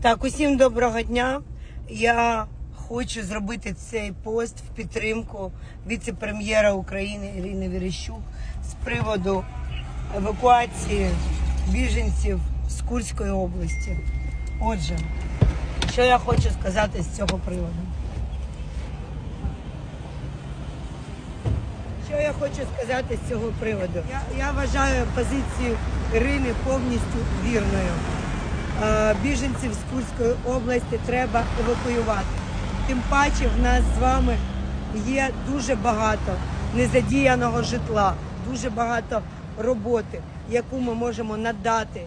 Так, усім доброго дня. Я хочу зробити цей пост в підтримку віце-прем'єра України Ірини Верещук з приводу евакуації біженців з Курської області. Отже, що я хочу сказати з цього приводу. Що я хочу сказати з цього приводу? Я, я вважаю позицію Ірини повністю вірною. Е, Біженців з Курської області треба евакуювати. Тим паче в нас з вами є дуже багато незадіяного житла, дуже багато роботи, яку ми можемо надати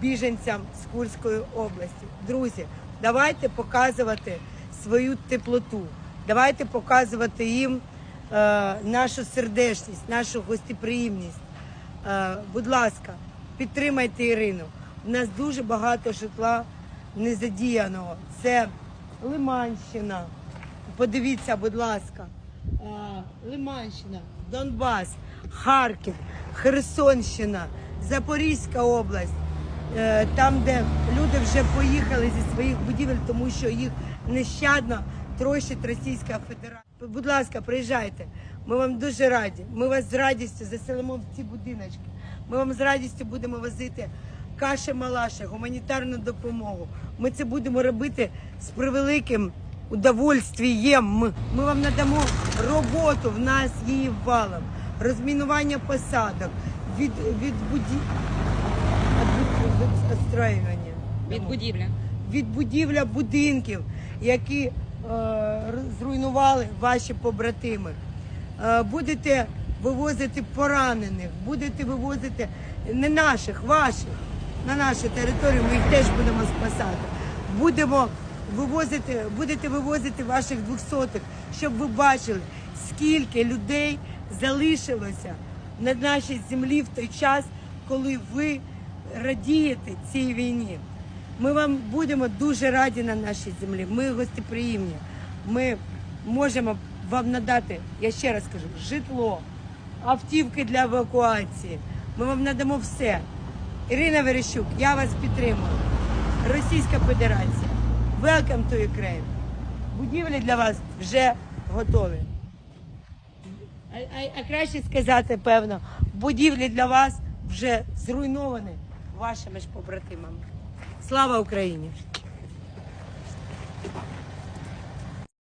біженцям з Курської області. Друзі, давайте показувати свою теплоту, давайте показувати їм е, нашу сердечність, нашу гостеприємність. Е, будь ласка, підтримайте Ірину. У нас дуже багато житла незадіяного. Це Лиманщина. Подивіться, будь ласка. Лиманщина, Донбас, Харків, Херсонщина, Запорізька область. Е, Там, де люди вже поїхали зі своїх будівель, тому що їх нещадно трощить Російська Федерація. Будь ласка, приїжджайте. Ми вам дуже раді. Ми вас з радістю заселимо в ці будиночки. Ми вам з радістю будемо возити каші малаші, гуманітарну допомогу. Ми це будемо робити з превеликим удовольствієм. Ми, вам надамо роботу, в нас її валом, розмінування посадок, від, від буді... від, будівлі. від будівля будинків, які е, зруйнували ваші побратими. Е, будете вивозити поранених, будете вивозити не наших, ваших на нашу територію. Ми їх теж будемо спасати. Будемо вивозити, будете вивозити ваших двохсотих, щоб ви бачили, скільки людей залишилося на нашій землі в той час, коли ви радієте цій війні. Ми вам будемо дуже раді на нашій землі. Ми гостеприємні. Ми можемо вам надати, я ще раз кажу, житло, автівки для евакуації. Ми вам надамо все. Ірина Верещук, я вас підтримую. Російська Федерація. Welcome to Ukraine. Будівлі для вас вже готові. А, а, а краще сказати, певно, будівлі для вас вже зруйновані вашими ж побратимами. Слава Україні!